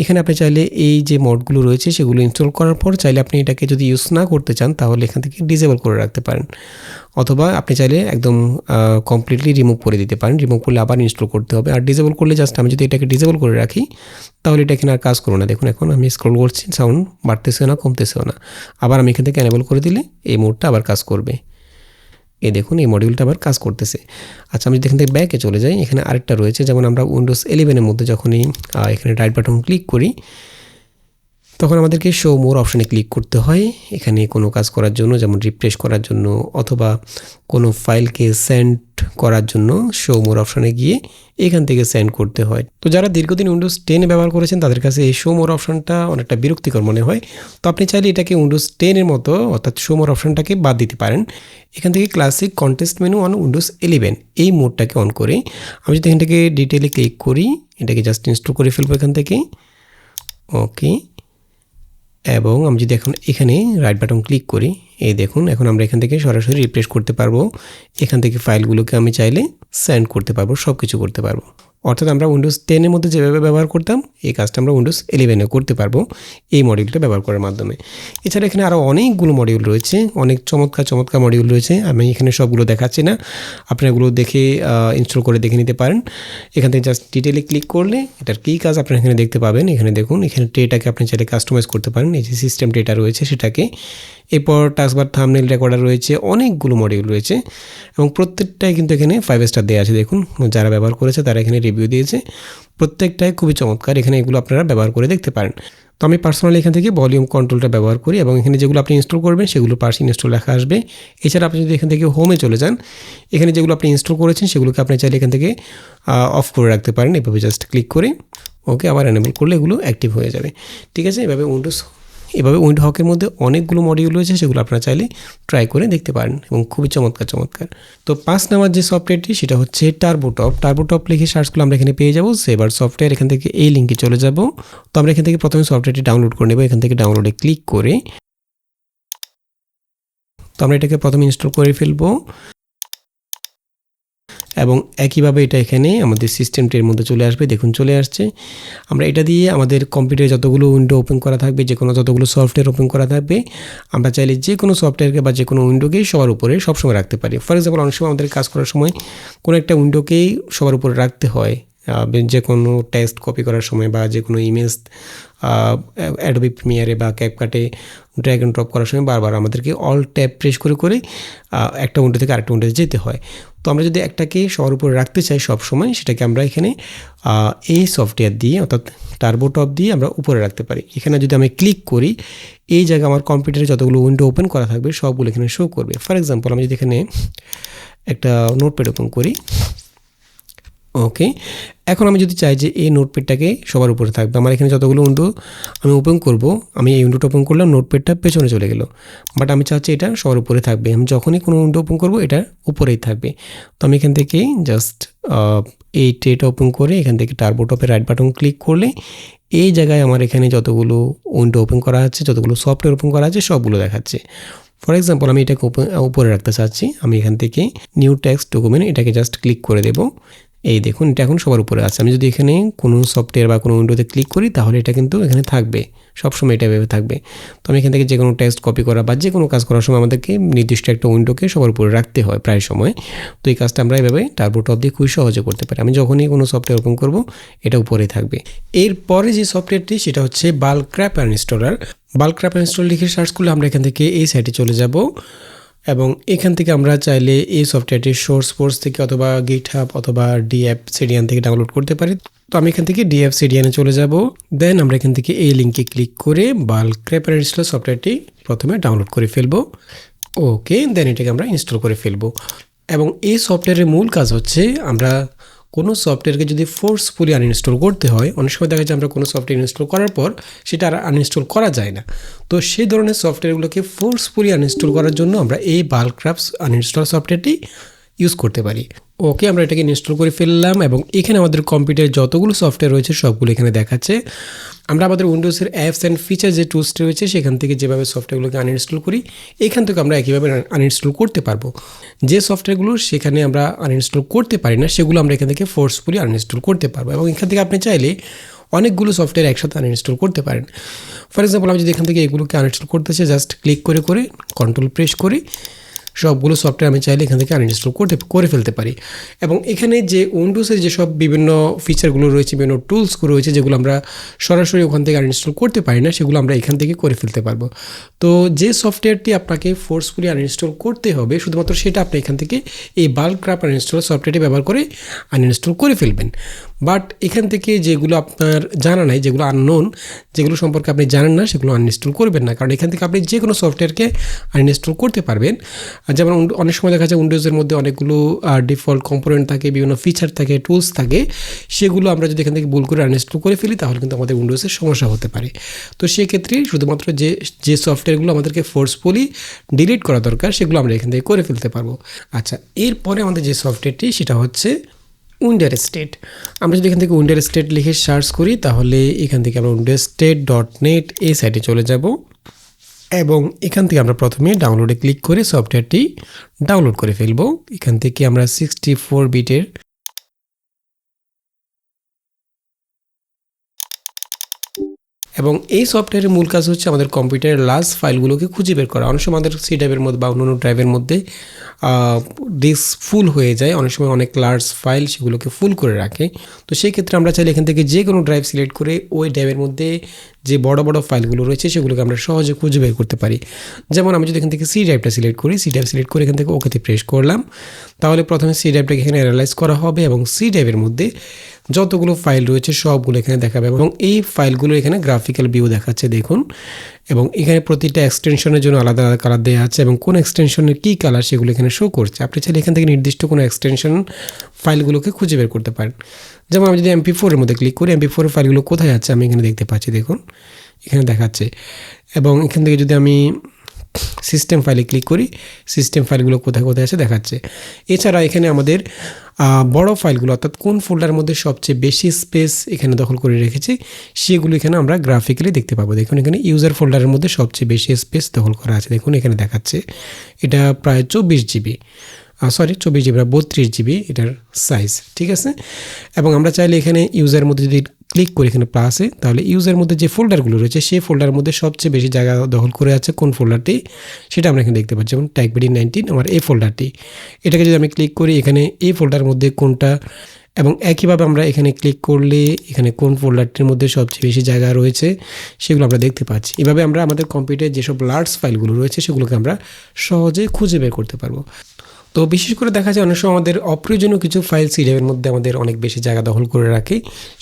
এখানে আপনি চাইলে এই যে মোডগুলো রয়েছে সেগুলো ইনস্টল করার পর চাইলে আপনি এটাকে যদি ইউজ না করতে চান তাহলে এখান থেকে ডিসেবল করে রাখতে পারেন। অথবা আপনি চাইলে একদম কমপ্লিটলি রিমুভ করে দিতে পারেন। রিমুভ করলে আবার ইনস্টল করতে হবে। আর ডিসেবল করলে জাস্ট আমি যদি এটাকে ডিসেবল করে রাখি, তাহলে এটা এখানে আর কাজ করব না। দেখুন এখন আমি স্ক্রল করছি সাউন্ড বাড়তেছেও না, কমতেছেও না। আবার আমি এখান থেকে অ্যানেবল করে দিলে এই মোডটা আবার কাজ করবে। এ দেখুন, এই মডিউলটা আবার কাজ করতেছে। আচ্ছা আমি যদি এখান থেকে ব্যাকে চলে যাই, এখানে আরেকটা রয়েছে, যেমন আমরা উইন্ডোজ ইলেভেনের মধ্যে যখনই এখানে রাইট বাটন ক্লিক করি তখন আমাদেরকে শো মোর অপশানে ক্লিক করতে হয়। এখানে কোনো কাজ করার জন্য, যেমন রিফ্রেশ করার জন্য অথবা কোনো ফাইলকে সেন্ড করার জন্য শো মোর অপশানে গিয়ে এখান থেকে সেন্ড করতে হয়। তো যারা দীর্ঘদিন উইন্ডোজ টেনে ব্যবহার করেছেন, তাদের কাছে এই শো মোর অপশানটা অনেকটা বিরক্তিকর মনে হয়। তো আপনি চাইলে এটাকে উইন্ডোজ টেনের মতো, অর্থাৎ শো মোর অপশানটাকে বাদ দিতে পারেন। এখান থেকে classic context menu on Windows eleven এই মোডটাকে অন করে আমি যদি এখান থেকে ডিটেলে ক্লিক করি, এটাকে জাস্ট ইনস্টল করে ফেলব এখান থেকে। ওকে এবং আমি যদি এখন এখানে রাইট বাটন ক্লিক করি, এই দেখুন, এখন আমরা এখান থেকে সরাসরি রিপ্লেস করতে পারব। এখান থেকে ফাইলগুলোকে আমি চাইলে সেন্ড করতে পারব সব কিছু করতে পারব। অর্থাৎ আমরা উইন্ডোজ টেনের মধ্যে যেভাবে ব্যবহার করতাম, এই কাজটা আমরা উইন্ডোজ ইলেভেনে করতে পারব এই মডিউলটা ব্যবহার করার মাধ্যমে। এছাড়া এখানে আরও অনেকগুলো মডিউল রয়েছে, অনেক চমৎকার চমৎকার মডিউল রয়েছে। আমি এখানে সবগুলো দেখাচ্ছি না, আপনারা এগুলো দেখে ইনস্টল করে দেখে নিতে পারেন। এখান থেকে জাস্ট ডিটেলে ক্লিক করলে এটার কী কাজ আপনারা এখানে দেখতে পাবেন। এখানে দেখুন, এখানে ট্রেটাকে আপনি চাইলে কাস্টমাইজ করতে পারেন। এই যে সিস্টেম ডেটা রয়েছে সেটাকে এরপর টাস্কবার থামনেল রেকর্ডার রয়েছে, অনেকগুলো মডিউল রয়েছে এবং প্রত্যেকটাই কিন্তু এখানে ফাইভ স্টার দেওয়া আছে। দেখুন, যারা ব্যবহার করেছে তারা এখানে রিভিউ দিয়েছে। প্রত্যেকটাই খুবই চমৎকার, এখানে এগুলো আপনারা ব্যবহার করে দেখতে পারেন। তো আমি পার্সোনালি এখান থেকে ভলিউম কন্ট্রোলটা ব্যবহার করি এবং এখানে যেগুলো আপনি ইনস্টল করবেন সেগুলো পার্স ইনস্টল লেখা আসবে। এছাড়া আপনি যদি এখান থেকে হোমে চলে যান, এখানে যেগুলো আপনি ইনস্টল করেছেন সেগুলোকে আপনি চাইলে এখান থেকে অফ করে রাখতে পারেন। এভাবে জাস্ট ক্লিক করে ওকে আবার এনেবল করলে এগুলো অ্যাক্টিভ হয়ে যাবে। ঠিক আছে, এভাবে উইন্ডোজ এভাবে উইন্ড হকের মধ্যে অনেকগুলো মডিউল রয়েছে, সেগুলো আপনারা চাইলে ট্রাই করে দেখতে পারেন এবং খুবই চমৎকার চমৎকার। তো পাঁচ নাম্বার যে সফটওয়্যারটি সেটা হচ্ছে টার্বোটপ টার্বোটপ লিখে সার্চ করলে আমরা এখানে পেয়ে যাব সেবার সফটওয়্যার এখান থেকে এই লিঙ্কে চলে যাব। তো আমরা এখান থেকে প্রথমে সফটওয়্যারটি ডাউনলোড করে নেব। এখান থেকে ডাউনলোডে ক্লিক করে তো আমরা এটাকে প্রথমে ইনস্টল করে ফেলব। এবং একইভাবে এটা এখানে আমাদের সিস্টেমটির মধ্যে চলে আসবে। দেখুন, চলে আসছে। আমরা এটা দিয়ে আমাদের কম্পিউটারে যতগুলো উইন্ডো ওপেন করা থাকবে, যে কোনো যতগুলো সফটওয়্যার ওপেন করা থাকবে, আমরা চাইলে যে কোনো সফটওয়্যারকে বা যে কোনো উইন্ডোকেই সবার উপরে সবসময় রাখতে পারি। ফর এক্সাম্পল অনেক সময় আমাদের কাজ করার সময় কোনো একটা উইন্ডোকেই সবার উপরে রাখতে হয়। যে কোনো টেক্সট কপি করার সময় বা যে কোনো ইমেজ অ্যাডোবি প্রিমিয়ারে বা ক্যাপকাটে ড্র্যাগ অ্যান্ড ড্রপ করার সময় বারবার আমাদেরকে অল ট্যাপ প্রেস করে করে একটা উইন্ডো থেকে আরেকটা উইন্ডোতে যেতে হয়। তো আমরা যদি একটাকে সবার উপরে রাখতে চাই সব সময়, সেটাকে আমরা এখানে এই সফটওয়্যার দিয়ে, অর্থাৎ টার্বোটপ দিয়ে আমরা উপরে রাখতে পারি। এখানে যদি আমি ক্লিক করি, এই জায়গায় আমার কম্পিউটারে যতগুলো উইন্ডো ওপেন করা থাকবে, সবগুলো এখানে শো করবে। ফর এক্সাম্পল আমি যদি এখানে একটা নোটপ্যাড ওপেন করি ওকে এখন আমি যদি চাই যে এই নোটপ্যাডটাকে সবার উপরে থাকবে, আমার এখানে যতগুলো উইন্ডো আমি ওপেন করব, আমি এই উইন্ডোটা ওপেন করলাম নোটপ্যাডটা পেছনে চলে গেল। বাট আমি চাচ্ছি এটা সবার উপরে থাকবে। আমি যখনই কোনো উইন্ডো ওপেন করব, এটা উপরেই থাকবে। তো আমি এখান থেকে জাস্ট এই ট্রেটা ওপেন করে এখান থেকে টার্বো টপে রাইট বাটন ক্লিক করলে এই জায়গায় আমার এখানে যতগুলো উইন্ডো ওপেন করা আছে, যতগুলো সফটওয়্যার ওপেন করা আছে, সবগুলো দেখাচ্ছে। ফর এক্সাম্পল আমি এটাকে উপরে রাখতে চাচ্ছি। আমি এখান থেকে নিউ টেক্সট ডকুমেন্ট এটাকে জাস্ট ক্লিক করে দেবো। এই দেখুন, এটা এখন সবার উপরে আছে। আমি যদি এখানে কোনো সফটওয়্যার বা কোনো উইন্ডোতে ক্লিক করি, তাহলে এটা কিন্তু এখানে থাকবে। সবসময় এটা ভেবে থাকবে। তো আমি এখান থেকে যে কোনো টেক্সট কপি করা বা যে কোনো কাজ করার সময় আমাদেরকে নির্দিষ্ট একটা উইন্ডোকে সবার উপরে রাখতে হয় প্রায় সময়। তো এই কাজটা আমরা এভাবে টার্বো টপ দিয়ে খুবই সহজে করতে পারি। আমি যখনই কোনো সফটওয়্যার ওপেন করব, এটা উপরেই থাকবে। এরপরে যে সফটওয়্যারটি সেটা হচ্ছে bulk crap installer bulk crap install লিখে সার্চ করলে আমরা এখান থেকে এই সাইটে চলে যাব। এবং এখান থেকে আমরা চাইলে এই সফটওয়্যারটি সোর্স ফোর্স থেকে অথবা গিট হাব অথবা ডিএফ সিডিয়ান থেকে ডাউনলোড করতে পারি। তো আমি এখান থেকে ডিএফ সিডিয়ানে চলে যাব। দেন আমরা এখান থেকে এই লিঙ্কে ক্লিক করে বাল্ক ক্রেপার ইনস্টল সফটওয়্যারটি প্রথমে ডাউনলোড করে ফেলব। ওকে দেন এটাকে আমরা ইনস্টল করে ফেলব। এবং এই সফটওয়্যারের মূল কাজ হচ্ছে আমরা কোনো সফটওয়্যারকে যদি ফোর্সফুলি আনইনস্টল করতে হয়, অনেক সময় দেখা যায় আমরা কোনো সফটওয়্যার ইনস্টল করার পর সেটা আর আনইনস্টল করা যায় না। তো সেই ধরনের সফটওয়্যারগুলোকে ফোর্সফুলি আনইনস্টল করার জন্য আমরা এই বাল্ক্রাফটস আনইনস্টল সফটওয়্যারটি ইউজ করতে পারি। ওকে আমরা এটাকে ইনস্টল করে ফেললাম এবং এখানে আমাদের কম্পিউটারে যতগুলো সফটওয়্যার রয়েছে সবগুলো এখানে দেখাচ্ছে। আমরা আমাদের উইন্ডোজের অ্যাপস অ্যান্ড ফিচার যে টুলসটি রয়েছে সেখান থেকে যেভাবে সফটওয়্যারগুলোকে আনইনস্টল করি, এখান থেকে আমরা একইভাবে আনইনস্টল করতে পারব। যে সফটওয়্যারগুলো সেখানে আমরা আনইনস্টল করতে পারি না, সেগুলো আমরা এখান থেকে ফোর্সফুলি আনইনস্টল করতে পারব এবং এখান থেকে আপনি চাইলে অনেকগুলো সফটওয়্যার একসাথে আনইনস্টল করতে পারেন। ফর এক্সাম্পল আমি যদি এখান থেকে এগুলোকে আনইনস্টল করতে চাই জাস্ট ক্লিক করে করে কন্ট্রোল প্রেস করে সবগুলো সফটওয়্যার আমি চাইলে এখান থেকে আনইনস্টল করতে করে ফেলতে পারি। এবং এখানে যে উইন্ডোজের যেসব বিভিন্ন ফিচারগুলো রয়েছে, বিভিন্ন টুলসগুলো রয়েছে, যেগুলো আমরা সরাসরি ওখান থেকে আনইনস্টল করতে পারি না, সেগুলো আমরা এখান থেকে করে ফেলতে পারব। তো যে সফটওয়্যারটি আপনাকে ফোর্সফুলি আনইনস্টল করতে হবে, শুধুমাত্র সেটা আপনি এখান থেকে এই বাল্ক ক্রাপ আনইনস্টল সফটওয়্যারটি ব্যবহার করে আনইনস্টল করে ফেলবেন। বাট এখান থেকে যেগুলো আপনার জানা নাই, যেগুলো আননোন যেগুলো সম্পর্কে আপনি জানেন না, সেগুলো আনইনস্টল করবেন না। কারণ এখান থেকে আপনি যে কোনো সফটওয়্যারকে আনইনস্টল করতে পারবেন। যেমন অনেক সময় দেখা যায় উইন্ডোজের মধ্যে অনেকগুলো ডিফল্ট কম্পোনেন্ট থাকে, বিভিন্ন ফিচার থাকে টুলস থাকে, সেগুলো আমরা যদি এখান থেকে ভুল করে আনইনস্টল করে ফেলি, তাহলে কিন্তু আমাদের উইন্ডোজের সমস্যা হতে পারে। তো সেক্ষেত্রে শুধুমাত্র যে যে সফটওয়্যারগুলো আমাদেরকে ফোর্সফুলি ডিলিট করা দরকার, সেগুলো আমরা এখান থেকে করে ফেলতে পারব। আচ্ছা এরপরে আমাদের যে সফটওয়্যারটি সেটা হচ্ছে উইন্ডার স্টেট আমরা যদি এখান থেকে উইন্ডার স্টেট লিখে সার্চ করি, তাহলে এখান থেকে আমরা উইন্ডার স্টেট ডট নেট এই সাইটে চলে যাব। এবং এখান থেকে আমরা প্রথমে ডাউনলোডে ক্লিক করে সফটওয়্যারটি ডাউনলোড করে ফেলব। এখান থেকে আমরা সিক্সটি ফোর বিটের এবং এই সফটওয়্যারের মূল কাজ হচ্ছে আমাদের কম্পিউটারের লাস্ট ফাইলগুলোকে খুঁজে বের করা। অনেক সময় আমাদের সি ড্রাইভের মধ্যে বা অন্যান্য ড্রাইভের মধ্যে ডিস্ক ফুল হয়ে যায়। অনেক সময় অনেক লার্জ ফাইল সেগুলোকে ফুল করে রাখে। তো সেই ক্ষেত্রে আমরা চাইলে এখান থেকে যে কোনো ড্রাইভ সিলেক্ট করে ওই ড্রাইভের মধ্যে যে বড় বড় ফাইলগুলো রয়েছে সেগুলোকে আমরা সহজে খুঁজে বের করতে পারি। যেমন আমি যদি এখান থেকে সি ড্রাইভটা সিলেক্ট করি সি ড্রাইভ সিলেক্ট করে এখান থেকে ওকেতে প্রেস করলাম। তাহলে প্রথমে সি ড্রাইভটাকে এখানে অ্যানালাইজ করা হবে এবং সি ড্রাইভের মধ্যে যতগুলো ফাইল রয়েছে সবগুলো এখানে দেখাবে এবং এই ফাইলগুলো এখানে গ্রাফিক্যাল ভিউ দেখাচ্ছে, দেখুন। এবং এখানে প্রতিটা এক্সটেনশনের জন্য আলাদা আলাদা কালার দেওয়া আছে এবং কোন এক্সটেনশনের কী কালার সেগুলো এখানে শো করছে। আপনি চাইলে এখান থেকে নির্দিষ্ট কোনো এক্সটেনশন ফাইলগুলোকে খুঁজে বের করতে পারেন। যেমন আমি যদি এমপি ফোরের মধ্যে ক্লিক করি এমপি ফোরের ফাইলগুলো কোথায় আছে আমি এখানে দেখতে পাচ্ছি, দেখুন। এখানে দেখাচ্ছে। এবং এখান থেকে যদি আমি সিস্টেম ফাইলে ক্লিক করি সিস্টেম ফাইলগুলো কোথায় কোথায় আছে দেখাচ্ছে। এছাড়া এখানে আমাদের বড় ফাইলগুলো অর্থাৎ কোন ফোল্ডারের মধ্যে সবচেয়ে বেশি স্পেস এখানে দখল করে রেখেছি, সেগুলো এখানে আমরা গ্রাফিক্যালি দেখতে পাবো। দেখুন, এখানে ইউজার ফোল্ডারের মধ্যে সবচেয়ে বেশি স্পেস দখল করা আছে। দেখুন, এখানে দেখাচ্ছে, এটা প্রায় চব্বিশ জিবি সরি চব্বিশ জিবি না, বত্রিশ জিবি এটার সাইজ ঠিক আছে? এবং আমরা চাইলে এখানে ইউজারের মধ্যে যদি ক্লিক করি এখানে প্লাসে তাহলে ইউজের মধ্যে যে ফোল্ডারগুলো রয়েছে, সেই ফোল্ডার মধ্যে সবচেয়ে বেশি জায়গা দখল করে আছে কোন ফোল্ডারটি সেটা আমরা এখানে দেখতে পাচ্ছি। যেমন ট্যাগবিডি নাইনটিন আমার এই ফোল্ডারটি এটাকে যদি আমি ক্লিক করি, এখানে এই ফোল্ডারের মধ্যে কোনটা? এবং একইভাবে আমরা এখানে ক্লিক করলে এখানে কোন ফোল্ডারটির মধ্যে সবচেয়ে বেশি জায়গা রয়েছে, সেগুলো আমরা দেখতে পাচ্ছি। এভাবে আমরা আমাদের কম্পিউটারে যেসব লার্জ ফাইলগুলো রয়েছে, সেগুলোকে আমরা সহজে খুঁজে বের করতে পারব। তো বিশেষ করে দেখা যায় অনেক সময় আমাদের অপ্রয়োজনীয় কিছু ফাইল সিডিএফের মধ্যে আমাদের অনেক বেশি জায়গা দখল করে রাখে।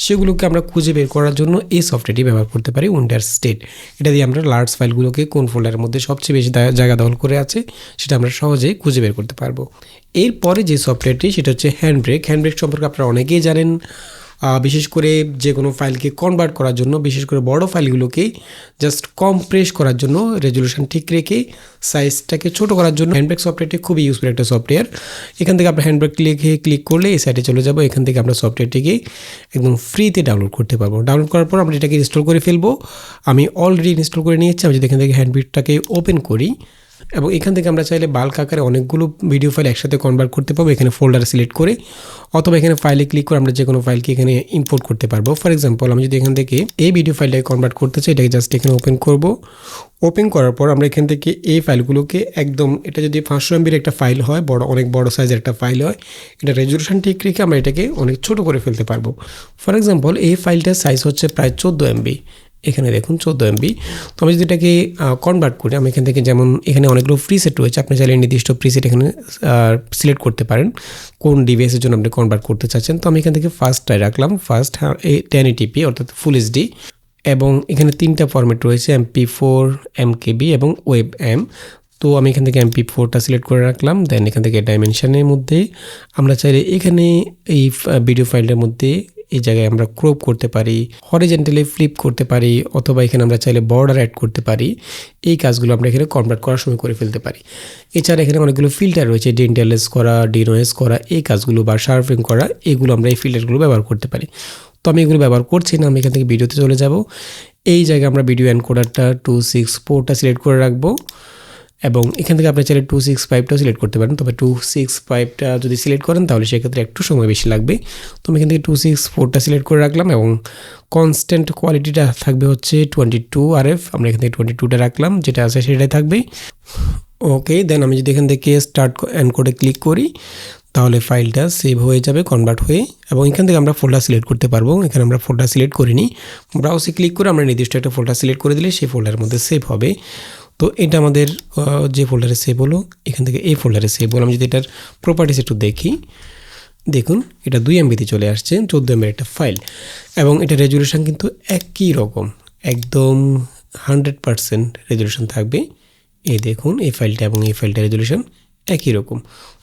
সেগুলোকে আমরা খুঁজে বের করার জন্য এই সফটওয়্যারটি ব্যবহার করতে পারি উইন্ডার স্টেট এটা দিয়ে আমরা লার্জ ফাইলগুলোকে কোন ফোল্ডারের মধ্যে সবচেয়ে বেশি জায়গা দখল করে আছে, সেটা আমরা সহজেই খুঁজে বের করতে পারব। এরপরে যে সফটওয়্যারটি সেটা হচ্ছে হ্যান্ড ব্রেক হ্যান্ড ব্রেক সম্পর্কে আপনারা অনেকেই জানেন। বিশেষ করে যে কোনো ফাইলকে কনভার্ট করার জন্য, বিশেষ করে বড় ফাইলগুলোকে জাস্ট কমপ্রেস করার জন্য রেজলিউশন ঠিক রেখে সাইজটাকে ছোট করার জন্য হ্যান্ডব্রেক সফটওয়্যারটি খুবই ইউজফুল একটা সফটওয়্যার এখান থেকে আমরা হ্যান্ডব্রেক লিখে ক্লিক করলে এই সাইটে চলে যাব। এখান থেকে আমরা সফটওয়্যারটিকে একদম ফ্রিতে ডাউনলোড করতে পারব। ডাউনলোড করার পর আমরা এটাকে ইনস্টল করে ফেলব। আমি অলরেডি ইনস্টল করে নিয়েছি। আমি যদি এখান থেকে হ্যান্ডব্রেকটাকে ওপেন করি এবং এখান থেকে আমরা চাইলে বাল্ক আকারে অনেকগুলো ভিডিও ফাইল একসাথে কনভার্ট করতে পারব, এখানে ফোল্ডার সিলেক্ট করে, অথবা এখানে ফাইলে ক্লিক করে আমরা যে কোনো ফাইলকে এখানে ইম্পোর্ট করতে পারব। ফর এক্সাম্পল আমি যদি এখান থেকে এই ভিডিও ফাইলটাকে কনভার্ট করতে চাই, এটাকে জাস্ট এখানে ওপেন করব। ওপেন করার পর আমরা এখান থেকে এই ফাইলগুলোকে একদম, এটা যদি পাঁচশো এমবির একটা ফাইল হয়, বড়, অনেক বড় সাইজের একটা ফাইল হয়, এটা রেজলিউশন ঠিক রেখে আমরা এটাকে অনেক ছোট করে ফেলতে পারব। ফর এক্সাম্পল এই ফাইলটার সাইজ হচ্ছে প্রায় চোদ্দ এমবি এখানে দেখুন চোদ্দ এমবি তো আমি যদি এটাকে কনভার্ট করি, আমি এখান থেকে যেমন এখানে অনেকগুলো প্রিসেট রয়েছে, আপনি চাইলে নির্দিষ্ট প্রিসেট এখানে সিলেক্ট করতে পারেন। কোন ডিভাইসের জন্য আপনি কনভার্ট করতে চাচ্ছেন? তো আমি এখান থেকে ফার্স্টটাই রাখলাম ফার্স্ট টেন এটিপি অর্থাৎ ফুল এইচডি এবং এখানে তিনটা ফরম্যাট রয়েছে এমপি ফোর এমকেবি এবং ওয়েব এম তো আমি এখান থেকে এমপি ফোরটা সিলেক্ট করে রাখলাম দেন এখান থেকে ডাইমেনশানের মধ্যে। আমরা চাইলে এখানে এই ভিডিও ফাইলটার মধ্যে এই জায়গায় আমরা ক্রপ করতে পারি হরিজেন্টালি ফ্লিপ করতে পারি, অথবা এখানে আমরা চাইলে বর্ডার অ্যাড করতে পারি, এই কাজগুলো আমরা এখানে কনভার্ট করার সময় করে ফেলতে পারি। এছাড়া এখানে অনেকগুলো ফিল্টার রয়েছে ডেন্টালেস করা ডিনোয়েস করা, এই কাজগুলো বা শার্পিং করা, এগুলো আমরা এই ফিল্টারগুলো ব্যবহার করতে পারি। তো আমি এগুলো ব্যবহার করছি না, আমি এখান থেকে ভিডিওতে চলে যাব। এই জায়গায় আমরা ভিডিও অ্যান্ড এনকোডারটা টু সিক্স ফোরটা সিলেক্ট করে রাখব। এবং এখান থেকে আপনি চাইলে টু সিক্স ফাইভটাও সিলেক্ট করতে পারেন। তবে টু সিক্স ফাইভটা যদি সিলেক্ট করেন, তাহলে সেক্ষেত্রে একটু সময় বেশি লাগবে। তো আমি এখান থেকে টু সিক্স ফোরটা সিলেক্ট করে রাখলাম এবং কনস্ট্যান্ট কোয়ালিটিটা থাকবে হচ্ছে টোয়েন্টি টু আর এফ আমরা এখান থেকে টোয়েন্টি টুটা রাখলাম, যেটা আছে সেটাই থাকবে। ওকে দেন আমি যদি এখান থেকে স্টার্ট অ্যান্ড কোডে ক্লিক করি, তাহলে ফাইলটা সেভ হয়ে যাবে কনভার্ট হয়ে। এবং এখান থেকে আমরা ফোল্ডার সিলেক্ট করতে পারব। এখানে আমরা ফোল্ডার সিলেক্ট করিনি। ব্রাউসে ক্লিক করে আমরা নির্দিষ্ট একটা ফোল্ডার সিলেক্ট করে দিলে সেই ফোল্ডারের মধ্যে সেভ হবে। তো এটা আমাদের যে ফোল্ডারে সেভ হলো, এখান থেকে এই ফোল্ডারে সেভ হলো। আমি যদি এটার প্রপার্টিস একটু দেখি, দেখুন, এটা দুই এমবিতে চলে আসছে, চোদ্দ এমবির একটা ফাইল এবং এটা রেজলিউশন কিন্তু একই রকম, একদম হান্ড্রেড পারসেন্ট রেজলিউশন থাকবে। এই দেখুন, এই ফাইলটা এবং এই ফাইলটা রেজলিউশন একই রকম।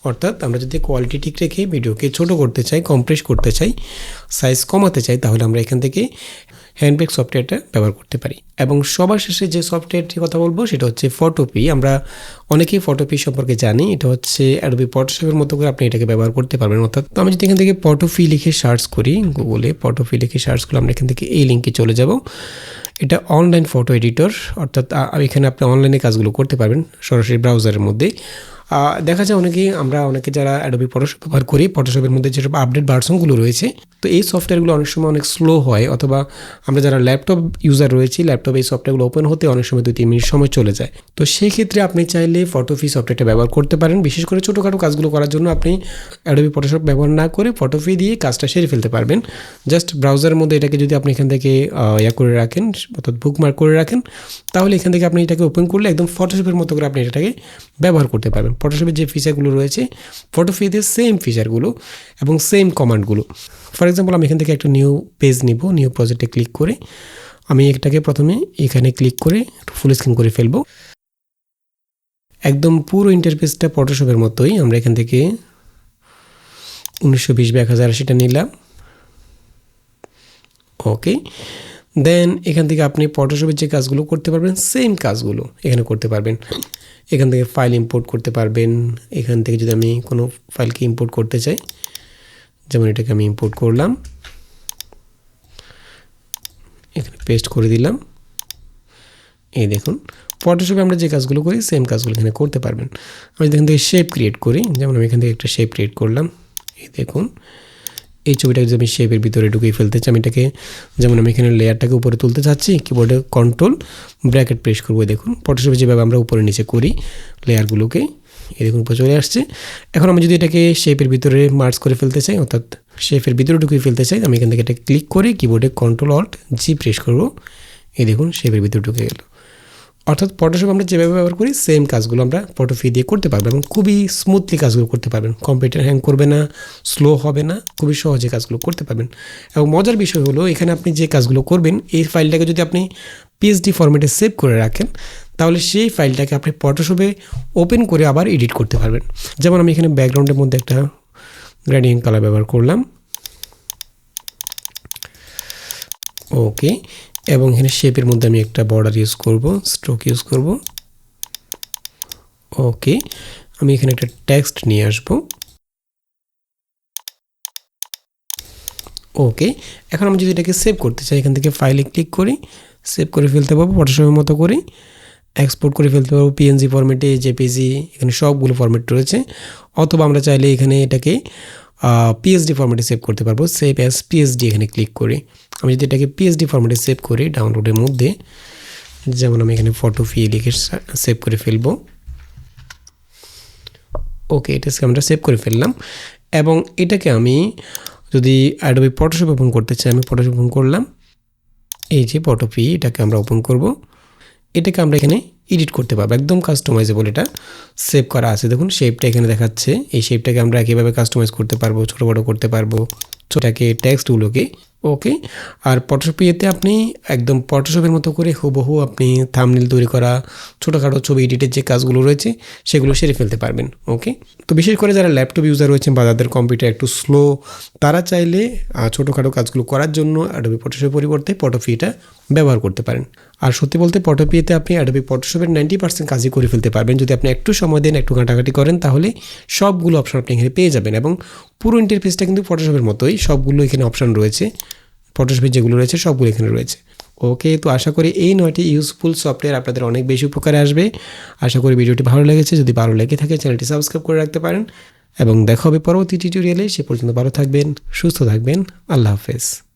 অর্থাৎ আমরা যদি কোয়ালিটি ঠিক রেখে ভিডিওকে ছোট করতে চাই কম্প্রেস করতে চাই সাইজ কমাতে চাই, তাহলে আমরা এখান থেকে হ্যান্ডব্যাগ সফটওয়্যারটা ব্যবহার করতে পারি। এবং সবার শেষে যে সফটওয়্যারটির কথা বলব, সেটা হচ্ছে ফটোপি আমরা অনেকেই ফটোপি সম্পর্কে জানি, এটা হচ্ছে অ্যাডোবি ফটোশপের মতো করে আপনি এটাকে ব্যবহার করতে পারবেন। অর্থাৎ তো আমি যদি এখান থেকে ফটোফি লিখে সার্চ করি গুগলে ফটোফি লিখে সার্চ করলে আমরা এখান থেকে এই লিঙ্কে চলে যাব। এটা অনলাইন ফটো এডিটর অর্থাৎ এখানে আপনি অনলাইনে কাজগুলো করতে পারবেন সরাসরি ব্রাউজারের মধ্যে। দেখা যায় অনেকেই, আমরা অনেকে যারা অ্যাডোবি ফটোশপ ব্যবহার করি ফটোশপের মধ্যে যেসব আপডেট ভার্সনগুলো রয়েছে তো এই সফটওয়্যারগুলো অনেক সময় অনেক স্লো হয় অথবা আমরা যারা ল্যাপটপ ইউজার রয়েছি ল্যাপটপে এই সফটওয়্যারগুলো ওপেন হতে অনেক সময় দুই তিন মিনিট সময় চলে যায়। তো সেই ক্ষেত্রে আপনি চাইলে ফটোফি সফটওয়্যারটা ব্যবহার করতে পারেন। বিশেষ করে ছোটোখাটো কাজগুলো করার জন্য আপনি অ্যাডোবি ফটোশপ ব্যবহার না করে ফটোফি দিয়ে কাজটা সেরে ফেলতে পারবেন। জাস্ট ব্রাউজারের মধ্যে এটাকে যদি আপনি এখান থেকে ইয়া করে রাখেন, অর্থাৎ বুকমার্ক করে রাখেন, তাহলে এখান থেকে আপনি এটাকে ওপেন করলে একদম ফটোশপের মতো করে আপনি এটাকে ব্যবহার করতে পারবেন। ফটোশপের যে ফিচারগুলো রয়েছে ফটোফিতে সেম ফিচারগুলো এবং সেম কমান্ডগুলো ফর এক্সাম্পল আমি এখান থেকে একটা নিউ পেজ নিব নিউ প্রজেক্টে ক্লিক করে আমি এটাকে প্রথমে এখানে ক্লিক করে একটু ফুল স্ক্রিন করে ফেলব। একদম পুরো ইন্টারফেসটা ফটোশপের মতোই, আমরা এখান থেকে উনিশশো বিশ বা এক হাজার সেটা নিলাম। ওকে দেন এখান থেকে আপনি ফটোশপের যে কাজগুলো করতে পারবেন সেম কাজগুলো এখানে করতে পারবেন। এখান থেকে ফাইল ইম্পোর্ট করতে পারবেন, এখান থেকে যদি আমি কোনো ফাইলকে ইম্পোর্ট করতে চাই যেমন এটাকে আমি ইম্পোর্ট করলাম। এখানে পেস্ট করে দিলাম। এই দেখুন ফটোশপে আমরা যে কাজগুলো করি সেম কাজগুলো এখানে করতে পারবেন। আমি এখান থেকে শেপ ক্রিয়েট করি, যেমন আমি এখান থেকে একটা শেপ ক্রিয়েট করলাম। এই দেখুন, এই ছবিটাকে যদি আমি শেপের ভিতরে ঢুকিয়ে ফেলতে চাই, আমি এটাকে, যেমন আমি এখানে লেয়ারটাকে উপরে তুলতে চাচ্ছি কিবোর্ডে কন্ট্রোল ব্র্যাকেট প্রেস করব দেখুন। ফটোশপে যেভাবে আমরা উপরে নিচে করি, লেয়ারগুলোকে দেখুন উপরে চলে আসছে। এখন আমি যদি এটাকে শেপের ভিতরে মার্চ করে ফেলতে চাই, অর্থাৎ শেপের ভিতরে ঢুকিয়ে ফেলতে চাই, আমি এখান থেকে এটা ক্লিক করে কিবোর্ডে কন্ট্রোল অল্ট জি প্রেস করব। এই দেখুন শেপের ভিতরে ঢুকে গেল। অর্থাৎ ফটোশপ আমরা যেভাবে ব্যবহার করি সেম কাজগুলো আমরা ফটোফি দিয়ে করতে পারব এবং খুবই স্মুথলি কাজগুলো করতে পারবেন। কম্পিউটার হ্যাং করবে না স্লো হবে না, খুবই সহজে কাজগুলো করতে পারবেন। এবং মজার বিষয় হলো, এখানে আপনি যে কাজগুলো করবেন, এই ফাইলটাকে যদি আপনি পিএইচডি ফরম্যাটে সেভ করে রাখেন তাহলে সেই ফাইলটাকে আপনি ফটোশপে ওপেন করে আবার এডিট করতে পারবেন। যেমন আমি এখানে ব্যাকগ্রাউন্ডের মধ্যে একটা গ্রেডিং কালার ব্যবহার করলাম। ওকে এবং এখানে শেপের মধ্যে আমি একটা বর্ডার ইউজ করব স্ট্রোক ইউজ করব। ওকে আমি এখানে একটা টেক্সট নিয়ে আসব। ওকে এখন আমি যদি এটাকে সেভ করতে চাই, এখান থেকে ফাইলে ক্লিক করি সেভ করে ফেলতে পারব ফটোশপের মতো করে এক্সপোর্ট করে ফেলতে পারব পিএনজি ফরম্যাটে জেপিজি এখানে সবগুলো ফরম্যাট রয়েছে। অথবা আমরা চাইলে এখানে এটাকে পিএসডি ফরম্যাটে সেভ করতে পারব সেভ অ্যাজ পিএসডি এখানে ক্লিক করে। আমি যদি এটাকে পিএসডি ফরম্যাটে সেভ করি ডাউনলোডের মধ্যে, যেমন আমি এখানে ফটো ফি লিখে সেভ করে ফেলব। ওকে এটা আমরা সেভ করে ফেললাম। এবং এটাকে আমি যদি অ্যাডোবি ফটোশপ ওপেন করতে চাই, আমি ফটোশপ ওপেন করলাম। এই যে ফটোপি এটাকে আমরা ওপেন করব। এটাকে আমরা এখানে এডিট করতে পারব। একদম কাস্টমাইজেবল এটা সেভ করা আছে। দেখুন শেপটা এখানে দেখাচ্ছে। এই শেপটাকে আমরা কীভাবে কাস্টমাইজ করতে পারব, ছোটো বড়ো করতে পারব? ছোটাকে টেক্সটগুলোকে ওকে আর ফটোশপিতে আপনি একদম ফটোশপের মতো করে হুবহু আপনি থামনিল তৈরি করা, ছোটোখাটো ছবি এডিটের যে কাজগুলো রয়েছে, সেগুলো সেরে ফেলতে পারবেন। ওকে তো বিশেষ করে যারা ল্যাপটপ ইউজার রয়েছেন বা যাদের কম্পিউটার একটু স্লো তারা চাইলে ছোটোখাটো কাজগুলো করার জন্য অ্যাডোবি ফটোশপের পরিবর্তে ফটোফিটা ব্যবহার করতে পারেন। আর সত্যি বলতে ফটোপিতে আপনি অ্যাডোবি ফটোশপের নাইনটি পার্সেন্ট কাজই করে ফেলতে পারবেন। যদি আপনি একটু সময় দেন, একটু ঘাটাঘাটি করেন, তাহলে সবগুলো অপশন আপনি এখানে পেয়ে যাবেন। এবং পুরো ইন্টারফেসটা কিন্তু ফটোশপের মতোই সবগুলো এখানে অপশন রয়েছে। ফটোশপের যেগুলো রয়েছে, সবগুলো এখানে রয়েছে। ওকে তো আশা করি এই নয়টি ইউজফুল সফটওয়্যার আপনাদের অনেক বেশি উপকারে আসবে। আশা করি ভিডিওটি ভালো লেগেছে। যদি ভালো লেগে থাকে, চ্যানেলটি সাবস্ক্রাইব করে রাখতে পারেন। এবং দেখা হবে পরবর্তী টিউটোরিয়ালে সে পর্যন্ত ভালো থাকবেন, সুস্থ থাকবেন। আল্লাহ হাফেজ।